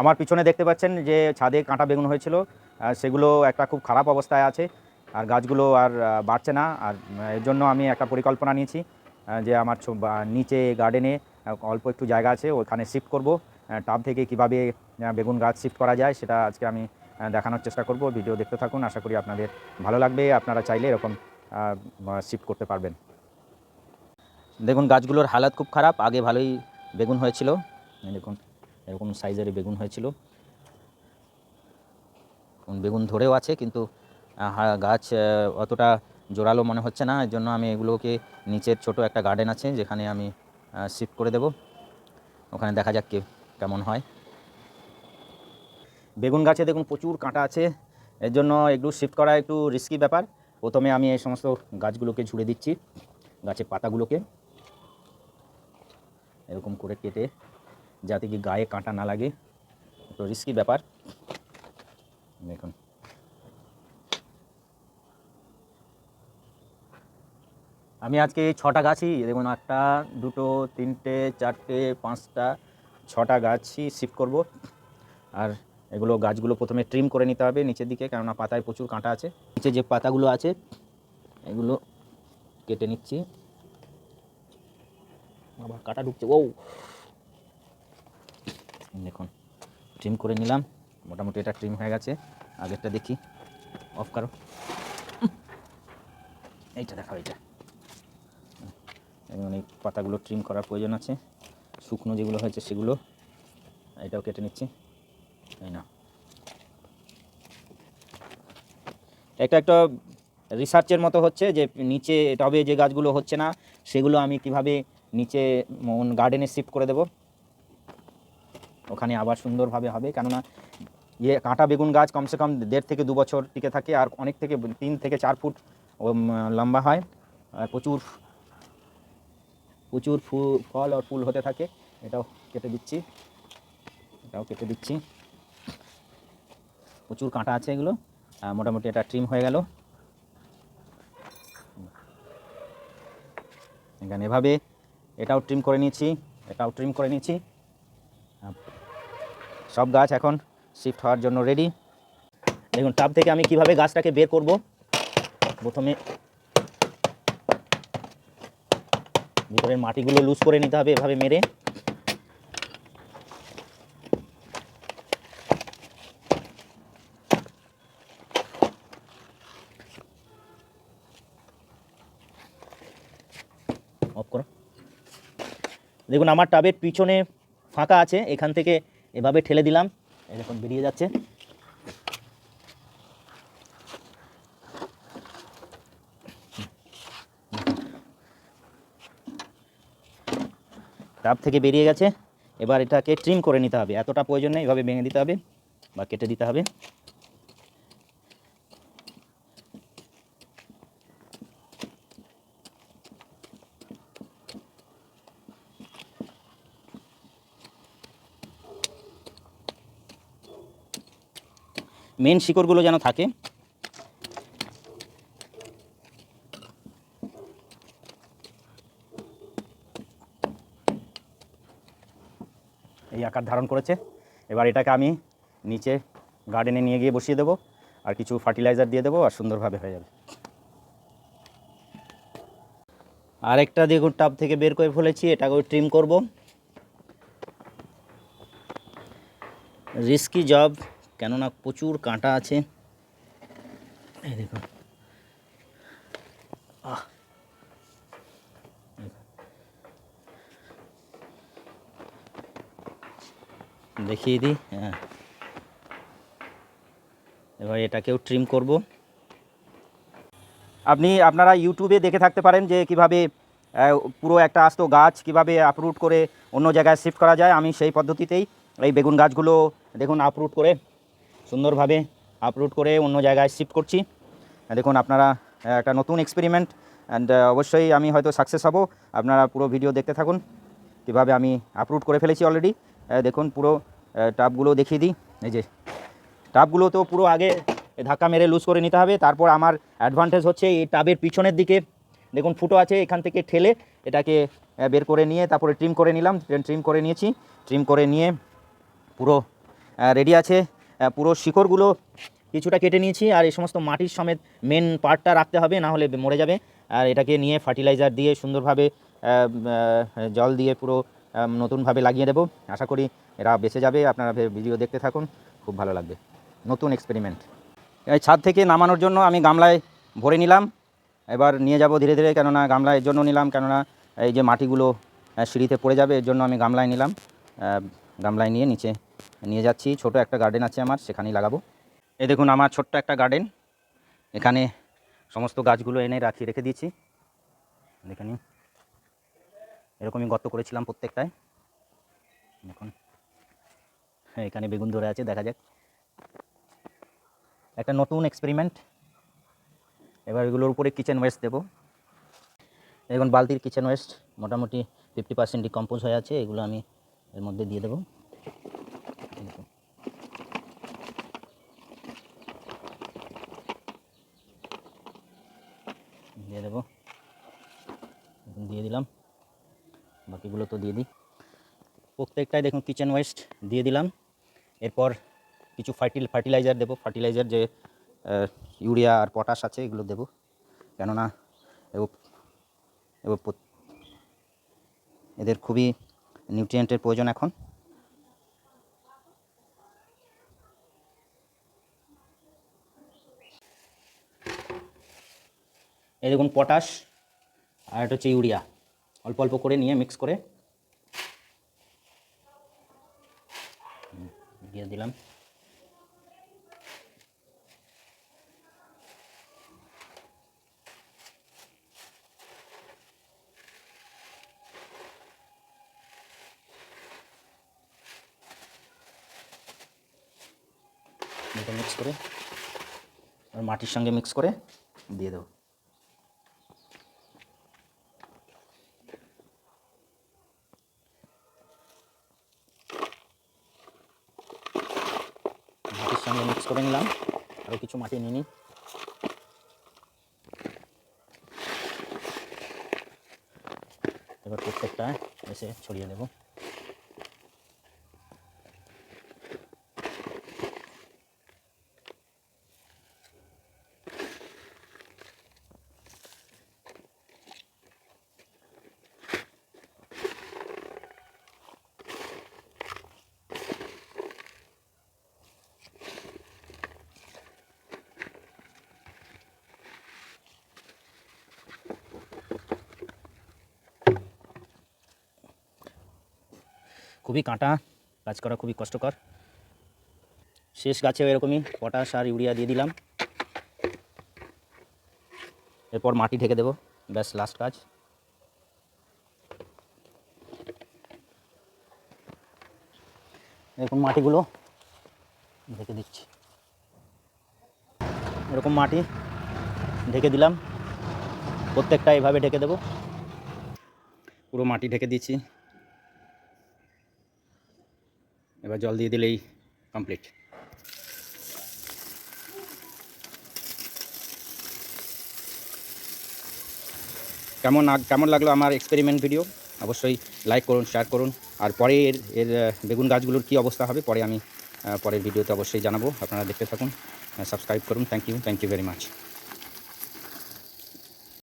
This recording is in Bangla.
আমার পিছনে দেখতে পাচ্ছেন যে ছাদে কাঁটা বেগুন হয়েছিল সেগুলো একটা খুব খারাপ অবস্থায় আছে, আর গাছগুলো আর বাড়ছে না, আর এর জন্য আমি একটা পরিকল্পনা নিয়েছি যে আমার নিচে গার্ডেনে অল্প একটু জায়গা আছে, ওখানে শিফট করব টাব থেকে কীভাবে বেগুন গাছ শিফট করা যায় সেটা আজকে আমি দেখানোর চেষ্টা করব, ভিডিও দেখতে থাকুন, আশা করি আপনাদের ভালো লাগবে, আপনারা চাইলে এরকম শিফট করতে পারবেন। দেখুন, গাছগুলোর হালাত খুব খারাপ, আগে ভালোই বেগুন হয়েছিল দেখুন। এরকম সাইজের বেগুন হয়েছিল। বেগুন ধরেও আছে, কিন্তু গাছ অতটা জোরালো মনে হচ্ছে না। এর জন্য আমি এগুলোকে নিচের ছোট একটা গার্ডেন আছে, যেখানে আমি শিফট করে দেব। ওখানে দেখা যাক কেমন হয়। বেগুন গাছে দেখুন প্রচুর কাঁটা আছে। এর জন্য একটু শিফট করা একটু রিস্কি ব্যাপার। প্রথমে আমি এই সমস্ত গাছগুলোকে ঝুড়ে দিচ্ছি, গাছের পাতাগুলোকে। এরকম করে কেটে যাতে কি গায়ে কাঁটা না লাগে। তো রিস্কি ব্যাপার। দেখুন। আমি আজকে ছটা গাছই, দেখুন একটা দুটো, তিনটে, চারটে, পাঁচটা, ছটা গাছই শিফট করব। আর এগুলো গাছগুলো প্রথমে ট্রিম করে নিতে হবে নিচের দিকে, কেননা পাতায় প্রচুর কাঁটা আছে। নিচে যে পাতাগুলো আছে, এগুলো কেটে নিচ্ছি। আবার কাঁটা ঢুকছে ও দেখুন ট্রিম করে নিলাম। মোটামুটি এটা ট্রিম হয়ে গেছে। আগেরটা দেখি। অফ করো। এইটা দেখা এইটা। এই পাতাগুলো ট্রিম করার প্রয়োজন আছে। শুকনো যেগুলো হয়েছে সেগুলো এটাও কেটে নিচ্ছি। এই না একটা একটা রিসার্চের মতো হচ্ছে যে নিচে, টবে যে গাছগুলো হচ্ছে না, সেগুলো আমি কীভাবে নিচে গার্ডেনে শিফট করে দেব? ওখানে আবার সুন্দরভাবে হবে। কেননা ইয়ে কাঁটা বেগুন গাছ কমসে কম দেড় থেকে দু বছর টিকে থাকে আর অনেক থেকে তিন থেকে চার ফুট লম্বা হয়। আর প্রচুর প্রচুর ফুল ফল আর ফুল হতে থাকে। এটাও কেটে দিচ্ছি। এটাও কেটে দিচ্ছি। প্রচুর কাঁটা আছে এগুলো। মোটামুটি এটা ট্রিম হয়ে গেল। এখানে এভাবে এটাও ট্রিম করে নিয়েছি। এটাও ট্রিম করে নিয়েছি। সব গাছ এখন শিফট হওয়ার জন্য রেডি দেখুন টাব থেকে আমি কীভাবে গাছটাকে বের করব? প্রথমে ভিতরের মাটিগুলো লুজ করে নিতে হবে এভাবে মেরে। দেখুন, আমার টাবের পিছনে ফাঁকা আছে, এখান থেকে এভাবে ঠেলে দিলাম। এরকম বেরিয়ে যাচ্ছে। টাপ থেকে বেরিয়ে গেছে। এবার এটাকে ট্রিম করে নিতে হবে। এতটা প্রয়োজন নেই, এভাবে ভেঙে দিতে হবে বা কেটে দিতে হবে। মেন শিকড়গুলো যেন থাকে। এই আকার ধারণ করেছে। এবার এটাকে আমি নিচে গার্ডেনে নিয়ে গিয়ে বসিয়ে দেবো। আর কিছু ফার্টিলাইজার দিয়ে দেবো আর সুন্দরভাবে হয়ে যাবে। আরেকটা দেখুন টাব থেকে বের করে ফেলেছি, এটাকেও ট্রিম করব। রিস্কি জব কেননা প্রচুর কাঁটা আছে। এই দেখুন আহ। দেখিয়ে দিই হ্যাঁ। এবার এটাকেও ট্রিম করব। আপনি, আপনারা ইউটিউবে দেখে থাকতে পারেন যে কীভাবে পুরো একটা আস্ত গাছ কীভাবে আপরুট করে অন্য জায়গায় শিফট করা যায়। আমি সেই পদ্ধতিতেই এই বেগুন গাছগুলো দেখুন আপরুট করে সুন্দরভাবে আপরুট করে অন্য জায়গায় শিফট করছি। দেখুন আপনারা একটা নতুন এক্সপেরিমেন্ট অ্যান্ড অবশ্যই আমি হয়তো সাকসেস হব। আপনারা পুরো ভিডিও দেখতে থাকুন। কীভাবে আমি আপরুট করে ফেলেছি অলরেডি দেখুন পুরো আহ, টাবগুলো দেখিয়ে দিই। এই যে টাবগুলো তো পুরো আগে ধাক্কা মেরে লুজ করে নিতে হবে। তারপর আমার অ্যাডভান্টেজ হচ্ছে এই টাবের পিছনের দিকে। দেখুন ফুটো আছে এখান থেকে ঠেলে এটাকে বের করে নিয়ে তারপরে ট্রিম করে নিলাম। ট্রিম করে নিয়েছি। ট্রিম করে নিয়ে পুরো রেডি আছে। পুরো শিকড়গুলো কিছুটা কেটে নিয়েছি, আর এই সমস্ত মাটির সমেত মেন পার্টটা রাখতে হবে, না হলে মরে যাবে। আর এটাকে নিয়ে ফার্টিলাইজার দিয়ে সুন্দরভাবে জল দিয়ে পুরো নতুনভাবে লাগিয়ে দেবো। আশা করি এরা বেঁচে যাবে। আপনারা ভিডিও দেখতে থাকুন, খুব ভালো লাগবে। নতুন এক্সপেরিমেন্ট এই ছাদ থেকে নামানোর জন্য আমি গামলায় ভরে নিলাম। এবার নিয়ে যাব ধীরে ধীরে, কেননা গামলা এর জন্য নিলাম, কেননা এই যে মাটিগুলো সিঁড়িতে পড়ে যাবে, এর জন্য আমি গামলায় নিলাম। গামলায় নিয়ে নিচে নিয়ে যাচ্ছি। ছোট একটা গার্ডেন আছে আমার, সেখানেই লাগাবো। এই দেখুন, আমার ছোট্ট একটা গার্ডেন এখানে সমস্ত গাছগুলো এনে রাখি রেখে দিয়েছি। দেখে নিন। এরকমই গর্ত করেছিলাম প্রত্যেকটায়। দেখুন। হ্যাঁ এখানে বেগুন ধরে আছে, দেখা যাক। একটা নতুন এক্সপেরিমেন্ট এবার এগুলোর উপরে কিচেন ওয়েস্ট দেবো। এখন বালতির কিচেন ওয়েস্ট মোটামুটি ফিফটি পার্সেন্ট ডিকম্পোজ হয়ে আছে। এগুলো আমি এর মধ্যে দিয়ে দেবো দেখুন। দিয়ে দেবো। দিয়ে দিলাম। বাকিগুলো তো দিয়ে দিই। প্রত্যেকটাই দেখুন কিচেন ওয়েস্ট দিয়ে দিলাম। এরপর কিছু ফার্টিল ফার্টিলাইজার দেবো। ফার্টিলাইজার যে ইউরিয়া আর পটাশ আছে, এগুলো দেবো। কেননা এদের খুবই নিউট্রিয়েন্টের প্রয়োজন এখন। এই দেখুন পটাশ, আর এটা হচ্ছে ইউরিয়া। অল্প অল্প করে নিয়ে মিক্স করে দিয়ে দিলাম। মিক্স করে, আর মাটির সঙ্গে মিক্স করে দিয়ে দেবো মাটির সঙ্গে মিক্স করে নিলাম। আরও কিছু মাটি নিয়ে নিই। এবার প্রত্যেকটা এসে ছড়িয়ে দেবো। খুবই কাঁটা কাজ করা খুবই কষ্টকর। শেষ গাছেও এরকমই পটাশ আর ইউরিয়া দিয়ে দিলাম। এরপর মাটি ঢেকে দেবো। ব্যাস লাস্ট কাজ। এরকম মাটিগুলো ঢেকে দিচ্ছি। এরকম মাটি ঢেকে দিলাম। প্রত্যেকটা এভাবে ঢেকে দেবো। পুরো মাটি ঢেকে দিচ্ছি এবার জল দিয়ে দিলেই কমপ্লিট কেমন কেমন লাগল আমার এক্সপেরিমেন্ট ভিডিও অবশ্যই লাইক করুন শেয়ার করুন। আর পরে এর এর বেগুন গাছগুলোর কী অবস্থা হবে, পরে আমি পরের ভিডিওতে অবশ্যই জানাব। আপনারা দেখতে থাকুন সাবস্ক্রাইব করুন। Thank you thank you very much